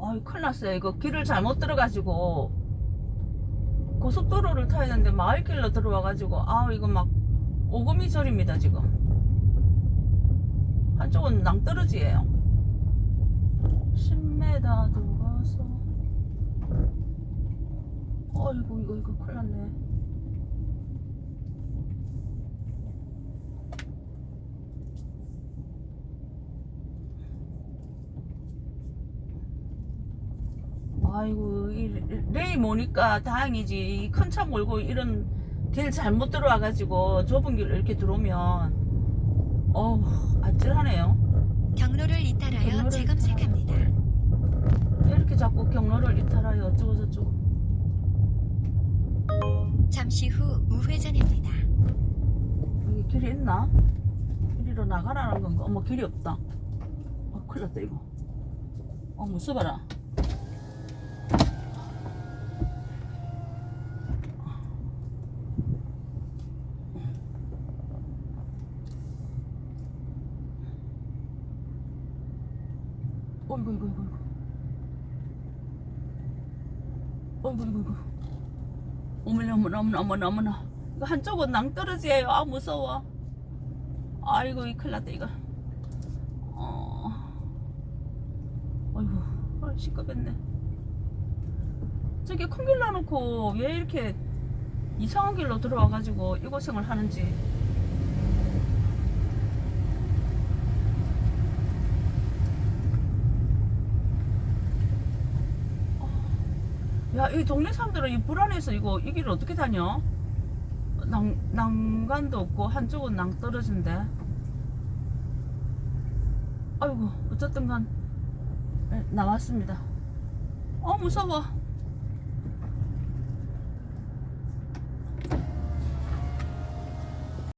아이 큰일 났어요. 이거 길을 잘못 들어가지고 고속도로를 타야 되는데 마을길로 들어와가지고 아 이거 막 오금이 저립니다 지금. 한쪽은 낭떠러지예요. 10m 들어가서. 어이구 이거 이거 큰일 났네 아이고 이 레이 모니까 다행이지 이큰차 몰고 이런 길 잘못 들어와 가지고 좁은 길로 이렇게 들어오면 어우 아찔하네요 경로를 이탈하여 경로를 재검색합니다. 이렇게 자꾸 경로를 이탈하여 어쩌고 저쩌고 잠시 후 우회전입니다. 여기 길이 있나? 이리로 나가라는 건가? 어머 길이 없다 어 큰일 났다 이거 어 무서워라 어이구 이구 이구 이구 어이구 이구 이구 어머나 어머나 어머나 어머나 어머나. 이거 한쪽은 낭떠러지예요. 아 무서워. 아이고 이 큰일 났다 이거. 어. 어이구 아, 시끄럽네. 저기 큰 길 놔놓고 왜 이렇게 이상한 길로 들어와가지고 이 고생을 하는지 야, 이 동네 사람들은 이 불안해서 이거 이 길을 어떻게 다녀? 낭, 난간도 없고 한쪽은 낭떠러진데. 아이고, 어쨌든 간 에, 나왔습니다. 어, 무서워.